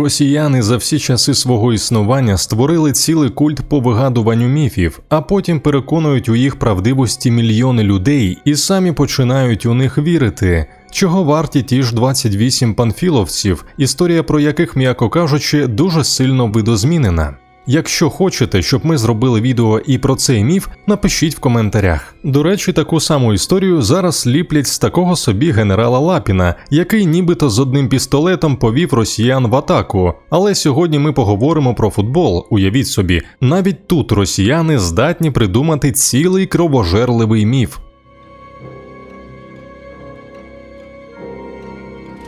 Росіяни за всі часи свого існування створили цілий культ по вигадуванню міфів, а потім переконують у їх правдивості мільйони людей і самі починають у них вірити. Чого варті ті ж 28 панфіловців, історія про яких, м'яко кажучи, дуже сильно видозмінена. Якщо хочете, щоб ми зробили відео і про цей міф, напишіть в коментарях. До речі, таку саму історію зараз ліплять з такого собі генерала Лапіна, який нібито з одним пістолетом повів росіян в атаку. Але сьогодні ми поговоримо про футбол. Уявіть собі, навіть тут росіяни здатні придумати цілий кровожерливий міф.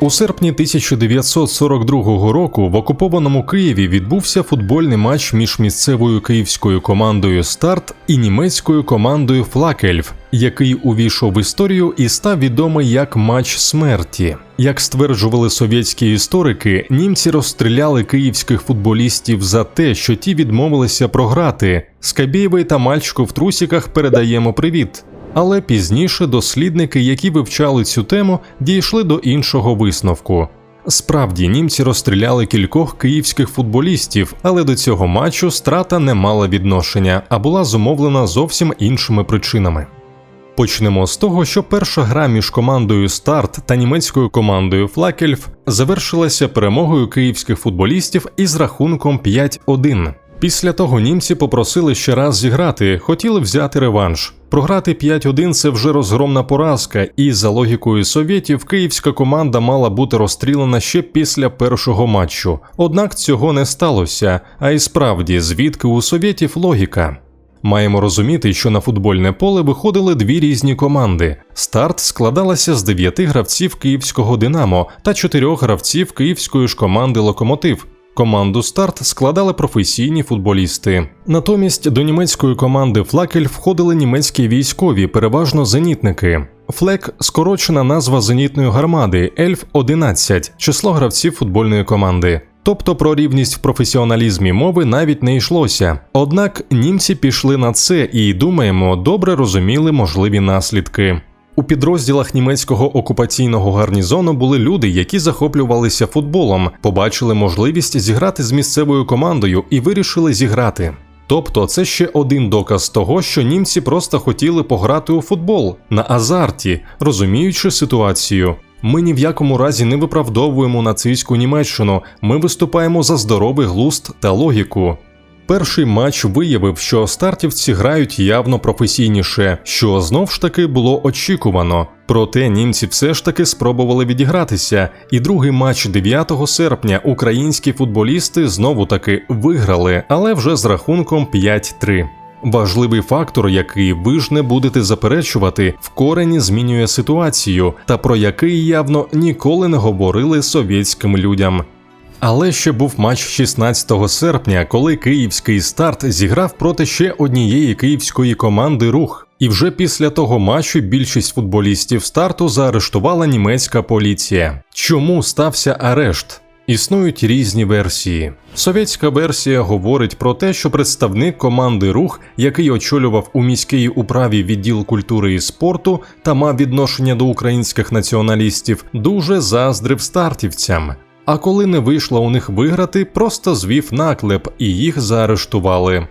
У серпні 1942 року в окупованому Києві відбувся футбольний матч між місцевою київською командою Старт і німецькою командою Флакельф, який увійшов в історію і став відомий як матч смерті. Як стверджували совєтські історики, німці розстріляли київських футболістів за те, що ті відмовилися програти. Скабєєвий та мальчику в трусіках передаємо привіт. Але пізніше дослідники, які вивчали цю тему, дійшли до іншого висновку. Справді, німці розстріляли кількох київських футболістів, але до цього матчу страта не мала відношення, а була зумовлена зовсім іншими причинами. Почнемо з того, що перша гра між командою Старт та німецькою командою Флакельф завершилася перемогою київських футболістів із рахунком 5-1. Після того німці попросили ще раз зіграти, хотіли взяти реванш. Програти 5-1 – це вже розгромна поразка, і за логікою совєтів, київська команда мала бути розстріляна ще після першого матчу. Однак цього не сталося. А і справді, звідки у совєтів логіка? Маємо розуміти, що на футбольне поле виходили дві різні команди. Старт складалася з дев'яти гравців київського Динамо та чотирьох гравців київської ж команди Локомотив. Команду старт складали професійні футболісти. Натомість до німецької команди Флакель входили німецькі військові, переважно зенітники. Флек скорочена назва зенітної гармади Ельф 11 число гравців футбольної команди. Тобто про рівність в професіоналізмі мови навіть не йшлося. Однак німці пішли на це і думаємо, добре розуміли можливі наслідки. У підрозділах німецького окупаційного гарнізону були люди, які захоплювалися футболом, побачили можливість зіграти з місцевою командою і вирішили зіграти. Тобто, це ще один доказ того, що німці просто хотіли пограти у футбол на азарті, розуміючи ситуацію. Ми ні в якому разі не виправдовуємо нацистську Німеччину, ми виступаємо за здоровий глузд та логіку. Перший матч виявив, що стартівці грають явно професійніше, що знов ж таки було очікувано. Проте німці все ж таки спробували відігратися, і другий матч 9 серпня українські футболісти знову таки виграли, але вже з рахунком 5-3. Важливий фактор, який ви ж не будете заперечувати, в корені змінює ситуацію, та про який явно ніколи не говорили совєтським людям. Але ще був матч 16 серпня, коли київський старт зіграв проти ще однієї київської команди рух. І вже після того матчу більшість футболістів старту заарештувала німецька поліція. Чому стався арешт? Існують різні версії. Совєтська версія говорить про те, що представник команди Рух, який очолював у міській управі відділ культури і спорту та мав відношення до українських націоналістів, дуже заздрив стартівцям. А коли не вийшло у них виграти, просто звів наклеп і їх заарештували.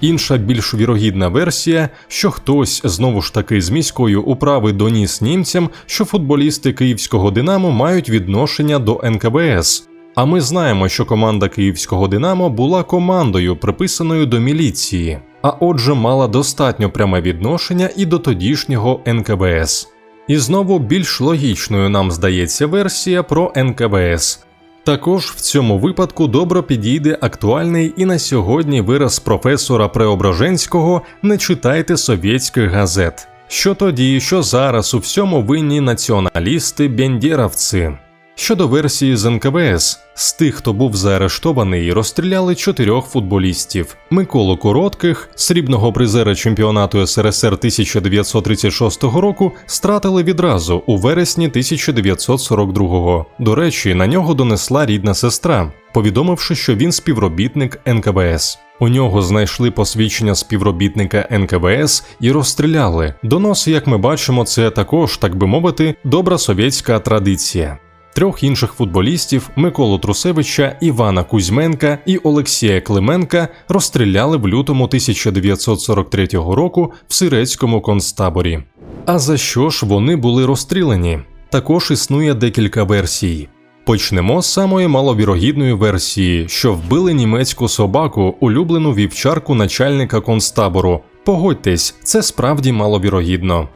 Інша більш вірогідна версія, що хтось знову ж таки з міської управи доніс німцям, що футболісти київського Динамо мають відношення до НКВС. А ми знаємо, що команда київського Динамо була командою, приписаною до міліції, а отже, мала достатньо пряме відношення і до тодішнього НКВС. І знову більш логічною нам здається версія про НКВС. Також в цьому випадку добре підійде актуальний і на сьогодні вираз професора Преображенського не читайте совєтських газет. Що тоді, що зараз у всьому винні націоналісти бендєровці. Щодо версії з НКВС, з тих, хто був заарештований, розстріляли чотирьох футболістів: Миколу Коротких, срібного призера чемпіонату СРСР 1936 року, стратили відразу у вересні 1942-го. До речі, на нього донесла рідна сестра, повідомивши, що він співробітник НКВС. У нього знайшли посвідчення співробітника НКВС і розстріляли. Доноси, як ми бачимо, це також, так би мовити, добра совєтська традиція. Трьох інших футболістів Миколу Трусевича, Івана Кузьменка і Олексія Клименка розстріляли в лютому 1943 року в сирецькому концтаборі. А за що ж вони були розстріляні? Також існує декілька версій. Почнемо з самої маловірогідної версії, що вбили німецьку собаку, улюблену вівчарку начальника концтабору. Погодьтесь, це справді маловірогідно.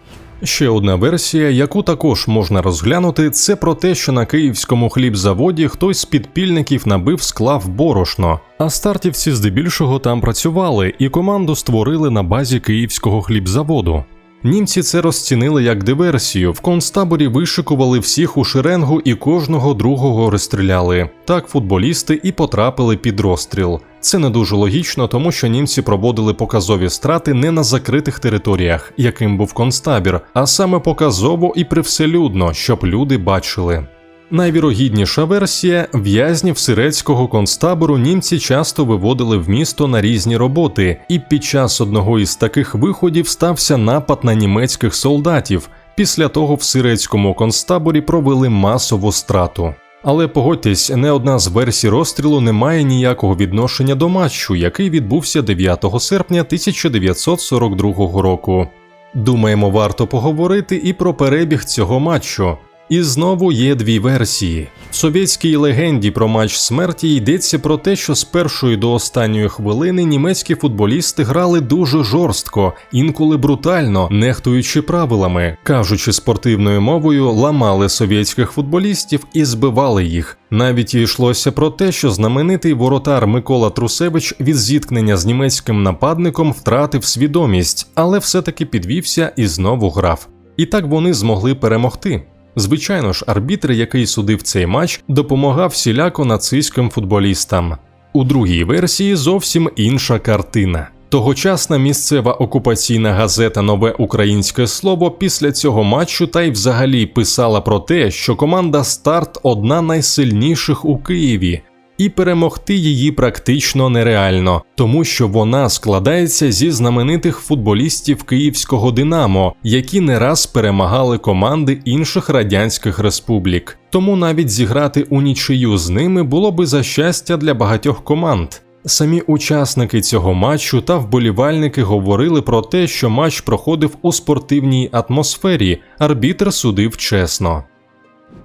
Ще одна версія, яку також можна розглянути, це про те, що на київському хлібзаводі хтось з підпільників набив склав борошно, а стартівці здебільшого там працювали і команду створили на базі київського хлібзаводу. Німці це розцінили як диверсію. В концтаборі вишикували всіх у шеренгу і кожного другого розстріляли. Так футболісти і потрапили під розстріл. Це не дуже логічно, тому що німці проводили показові страти не на закритих територіях, яким був концтабір, а саме показово і привселюдно, щоб люди бачили. Найвірогідніша версія в'язнів сирецького концтабору німці часто виводили в місто на різні роботи, і під час одного із таких виходів стався напад на німецьких солдатів. Після того в сирецькому концтаборі провели масову страту. Але погодьтесь, не одна з версій розстрілу не має ніякого відношення до матчу, який відбувся 9 серпня 1942 року. Думаємо, варто поговорити і про перебіг цього матчу. І знову є дві версії. В совєтській легенді про матч смерті йдеться про те, що з першої до останньої хвилини німецькі футболісти грали дуже жорстко, інколи брутально, нехтуючи правилами, кажучи спортивною мовою, ламали совєтських футболістів і збивали їх. Навіть йшлося про те, що знаменитий воротар Микола Трусевич від зіткнення з німецьким нападником втратив свідомість, але все-таки підвівся і знову грав. І так вони змогли перемогти. Звичайно ж, арбітр, який судив цей матч, допомагав всіляко нацистським футболістам. У другій версії зовсім інша картина. Тогочасна місцева окупаційна газета Нове Українське Слово після цього матчу та й взагалі писала про те, що команда Старт одна найсильніших у Києві, і перемогти її практично нереально, тому що вона складається зі знаменитих футболістів київського Динамо, які не раз перемагали команди інших радянських республік. Тому навіть зіграти у нічию з ними було би за щастя для багатьох команд. Самі учасники цього матчу та вболівальники говорили про те, що матч проходив у спортивній атмосфері, арбітр судив чесно.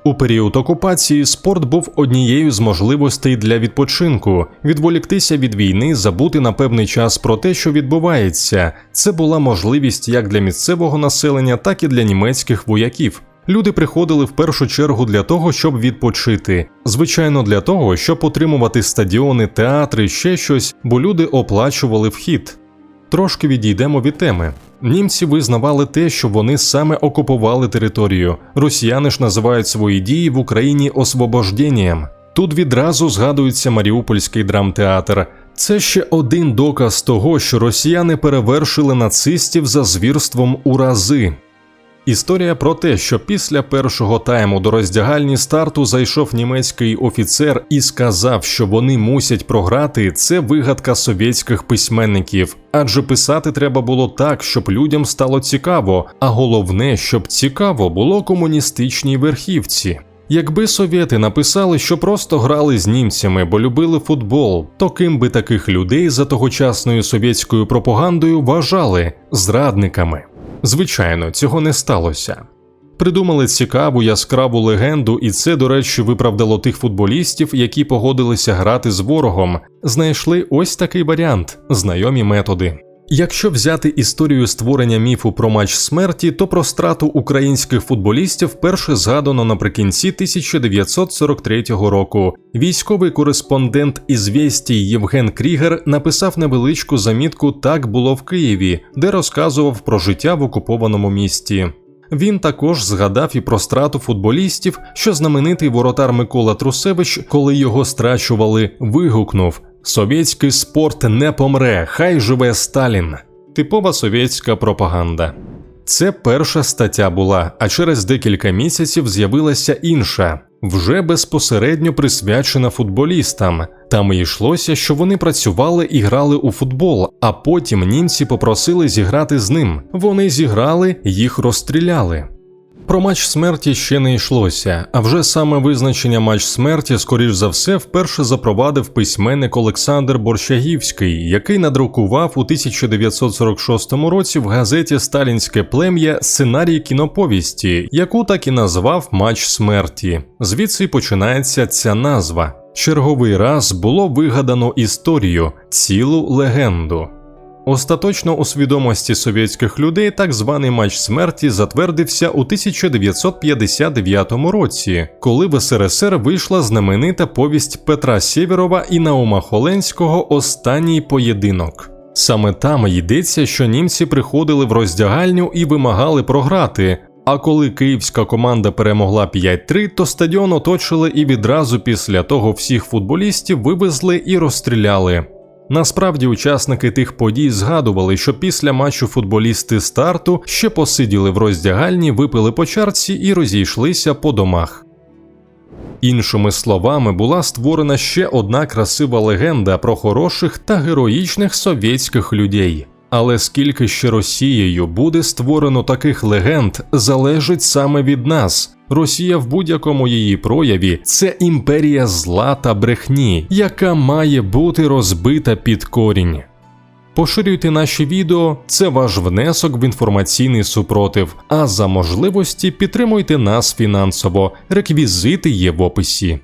У період окупації спорт був однією з можливостей для відпочинку, відволіктися від війни, забути на певний час про те, що відбувається. Це була можливість як для місцевого населення, так і для німецьких вояків. Люди приходили в першу чергу для того, щоб відпочити. Звичайно, для того, щоб отримувати стадіони, театри, ще щось, бо люди оплачували вхід. Трошки відійдемо від теми. Німці визнавали те, що вони саме окупували територію. Росіяни ж називають свої дії в Україні освобожденням. Тут відразу згадується Маріупольський драмтеатр. Це ще один доказ того, що росіяни перевершили нацистів за звірством у рази. Історія про те, що після першого тайму до роздягальні старту зайшов німецький офіцер і сказав, що вони мусять програти, це вигадка совєтських письменників. Адже писати треба було так, щоб людям стало цікаво, а головне, щоб цікаво було комуністичній верхівці. Якби совєти написали, що просто грали з німцями, бо любили футбол, то ким би таких людей за тогочасною совєтською пропагандою вважали зрадниками. Звичайно, цього не сталося. Придумали цікаву яскраву легенду, і це, до речі, виправдало тих футболістів, які погодилися грати з ворогом. Знайшли ось такий варіант знайомі методи. Якщо взяти історію створення міфу про матч смерті, то про страту українських футболістів вперше згадано наприкінці 1943 року. Військовий кореспондент із «Вєстій» Євген Крігер написав невеличку замітку Так було в Києві, де розказував про життя в окупованому місті. Він також згадав і про страту футболістів, що знаменитий воротар Микола Трусевич, коли його страчували, вигукнув: Совєтський спорт не помре, хай живе Сталін. Типова совєтська пропаганда. Це перша стаття була, а через декілька місяців з'явилася інша, вже безпосередньо присвячена футболістам. Там і йшлося, що вони працювали і грали у футбол, а потім німці попросили зіграти з ним. Вони зіграли, їх розстріляли. Про матч смерті ще не йшлося, а вже саме визначення матч смерті, скоріш за все, вперше запровадив письменник Олександр Борщагівський, який надрукував у 1946 році в газеті Сталінське плем'я сценарій кіноповісті, яку так і назвав Матч смерті. Звідси починається ця назва. Черговий раз було вигадано історію, цілу легенду. Остаточно у свідомості совєтських людей так званий матч смерті затвердився у 1959 році, коли в СРСР вийшла знаменита повість Петра Сєвєрова і Наума Холенського Останній поєдинок. Саме там йдеться, що німці приходили в роздягальню і вимагали програти. А коли київська команда перемогла 5-3, то стадіон оточили і відразу після того всіх футболістів вивезли і розстріляли. Насправді, учасники тих подій згадували, що після матчу футболісти старту ще посиділи в роздягальні, випили по чарці і розійшлися по домах. Іншими словами, була створена ще одна красива легенда про хороших та героїчних совєтських людей. Але скільки ще Росією буде створено таких легенд, залежить саме від нас. Росія в будь-якому її прояві це імперія зла та брехні, яка має бути розбита під корінь. Поширюйте наші відео, це ваш внесок в інформаційний супротив. А за можливості підтримуйте нас фінансово. Реквізити є в описі.